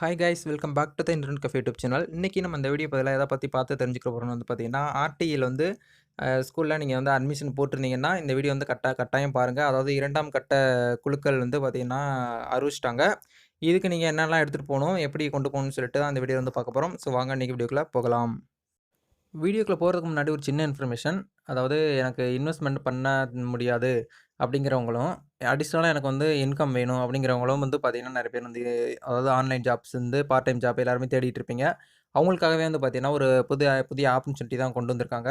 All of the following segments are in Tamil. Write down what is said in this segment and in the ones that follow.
Hi guys welcome back to the internet cafe YouTube channel இன்றைக்கி நம்ம இந்த வீடியோ பதிலாக எதை பற்றி பார்த்து தெரிஞ்சுக்க போகிறோம்னு வந்து பார்த்தீங்கன்னா ஆர்டியில் வந்து ஸ்கூலில் நீங்கள் வந்து அட்மிஷன் போட்டிருந்தீங்கன்னா இந்த வீடியோ வந்து கட்டாய கட்டாயம் பாருங்கள் அதாவது இரண்டாம் கட்ட குழுக்கள் வந்து பார்த்திங்கன்னா அறிவிச்சிட்டாங்க. இதுக்கு நீங்கள் என்னெல்லாம் எடுத்துகிட்டு போகணும் எப்படி கொண்டு போகணும்னு சொல்லிட்டு தான் இந்த வீடியோ வந்து பார்க்க போகிறோம் ஸோ வாங்க இன்றைக்கி வீடியோக்குள்ளே போகலாம். வீடியோக்குள்ளே போகிறதுக்கு முன்னாடி ஒரு சின்ன இன்ஃபர்மேஷன் அதாவது எனக்கு இன்வெஸ்ட்மெண்ட் பண்ண முடியாது அப்படிங்கிறவங்களும் அடிஷ்னலாக எனக்கு வந்து இன்கம் வேணும் அப்படிங்கிறவங்களும் வந்து பார்த்திங்கன்னா நிறைய பேர் வந்து அதாவது ஆன்லைன் ஜாப்ஸ் வந்து பார்ட் டைம் ஜாப் எல்லாருமே தேடிட்டு இருப்பீங்க. அவங்களுக்காகவே வந்து பார்த்திங்கன்னா ஒரு புது புதிய ஆப்பர்ச்சுனிட்டி தான் கொண்டு வந்திருக்காங்க.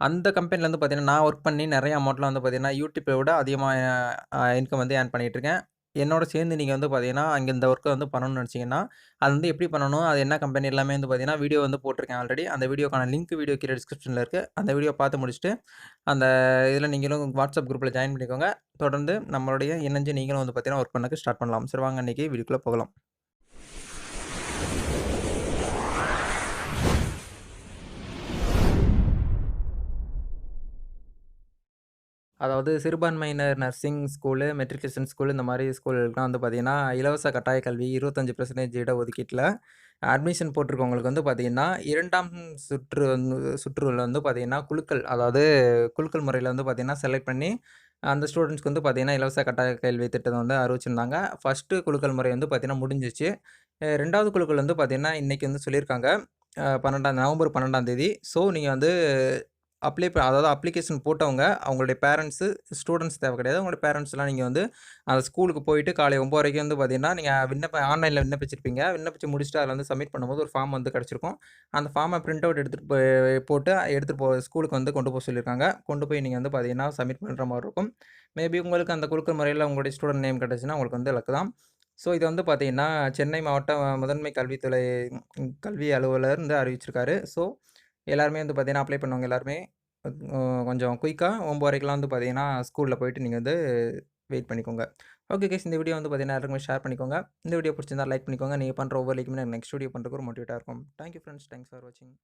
அந்த கம்பெனிலேருந்து பார்த்திங்கன்னா நான் ஒர்க் பண்ணி நிறைய அமௌண்ட்லாம் வந்து பார்த்திங்கன்னா யூடியூப்பை விட அதிகமாக இன்கம் வந்து ஏர்ன் பண்ணிகிட்ருக்கேன் என்னோட சேர்ந்து நீங்கள் வந்து பார்த்தீங்கன்னா, அங்கே இந்த ஒர்க்கை வந்து பண்ணணும்னு நினச்சிங்கன்னா, அது வந்து எப்படி பண்ணணும்? அது என்ன கம்பெனி எல்லாமே வந்து பார்த்தீங்கன்னா, வீடியோ வந்து போட்டிருக்கேன் ஆல்ரெடி. அந்த வீடியோக்கான லிங்க் வீடியோ கீழே டிஸ்கிரிப்ஷனில் இருக்குது அந்த வீடியோ பார்த்து முடிச்சுட்டு, அந்த இதில் நீங்களும் வாட்ஸ்அப் குரூப்பில் ஜாயின் பண்ணிக்கோங்க. தொடர்ந்து நம்மளுடைய இணைஞ்சு நீங்களும் வந்து பார்த்தீங்கன்னா, ஒர்க் பண்ணக்கு ஸ்டார்ட் பண்ணலாம். சரி வாங்க இன்றைக்கி வீடியோக்குள்ளே போகலாம். அதாவது சிறுபான்மையினர் நர்சிங் ஸ்கூலு, மெட்ரிகுலேஷன் ஸ்கூல் இந்த மாதிரி ஸ்கூலுக்குலாம் வந்து பார்த்திங்கன்னா இலவச கட்டாய கல்வி 25% இட ஒதுக்கீட்டில் அட்மிஷன் போட்டிருக்கவங்களுக்கு வந்து பார்த்தீங்கன்னா, இரண்டாம் சுற்று வந்து சுற்றுல வந்து பார்த்தீங்கன்னா, குழுக்கள் அதாவது குலுக்கல் முறையில் வந்து பார்த்தீங்கன்னா, செலக்ட் பண்ணி அந்த ஸ்டூடண்ட்ஸ்க்கு வந்து பார்த்திங்கன்னா இலவச கட்டாய கல்வி திட்டத்தை வந்து அறிவிச்சிருந்தாங்க. ஃபர்ஸ்ட்டு குலுக்கல் முறை வந்து பார்த்திங்கன்னா முடிஞ்சிச்சு. ரெண்டாவது குழுக்கள் வந்து பார்த்தீங்கன்னா, இன்றைக்கி வந்து சொல்லியிருக்காங்க. பன்னெண்டாம் நவம்பர் 12ஆம் தேதி. ஸோ நீங்கள் வந்து அப்ளை அதாவது அப்ளிகேஷன் போட்டவங்க, அவங்களுடைய பேரண்ட்ஸு, ஸ்டூடெண்ட்ஸ் தேவை கிடையாது. அவங்களுடைய பேரண்ட்ஸ்லாம் நீங்கள் வந்து அந்த ஸ்கூலுக்கு போயிட்டு காலை ஒம்பது வரைக்கும் வந்து பார்த்தீங்கன்னா, நீங்கள் விண்ணப்ப ஆன்லைனில் விண்ணப்பிச்சிருப்பீங்க. விண்ணப்பிச்சு முடிச்சுட்டு அதில் வந்து சப்மிட் பண்ணும்போது ஒரு ஃபார்ம் வந்து கிடச்சிருக்கும். அந்த ஃபார்மை பிரிண்ட் அவுட் எடுத்துகிட்டு போய் போட்டு எடுத்துகிட்டு போ ஸ்கூலுக்கு வந்து கொண்டு போக சொல்லியிருக்காங்க. கொண்டு போய் நீங்கள் வந்து பார்த்தீங்கன்னா, சப்மிட் பண்ணுற மாதிரி இருக்கும். மேபி உங்களுக்கு அந்த கொடுக்குற முறையில் உங்களுடைய ஸ்டூடெண்ட் நேம் கிடைச்சுன்னா, உங்களுக்கு வந்து இலக்கு தான். ஸோ இது வந்து பார்த்தீங்கன்னா, சென்னை மாவட்ட முதன்மை கல்வித்துறை கல்வி அலுவலர் வந்து அறிவிச்சிருக்காரு. ஸோ எல்லாருமே வந்து பார்த்தீங்கன்னா, அப்ளை பண்ணுவாங்க எல்லாருமே கொஞ்சம் குயிக்காக 9 வந்து பார்த்தீங்கன்னா, ஸ்கூலில் போயிட்டு நீங்கள் வந்து வெயிட் பண்ணிக்கோங்க. ஓகே கேஸ் இந்த வீடியோ வந்து பார்த்தீங்கன்னா, எல்லாருமே ஷேர் பண்ணிக்கோங்க. இந்த வீடியோ பிடிச்சிருந்தா லைக் பண்ணிக்கோங்க. நீங்கள் பண்ணுற ஒவ்வொரு லைக்குமே எனக்கு நெக்ஸ்ட் வீடியோ பண்ணுறதுக்கு ஒரு மோட்டிவேட்டாக இருக்கும். தேங்க் யூ தேங்க்ஸ் ஃபார் வாட்சிங்.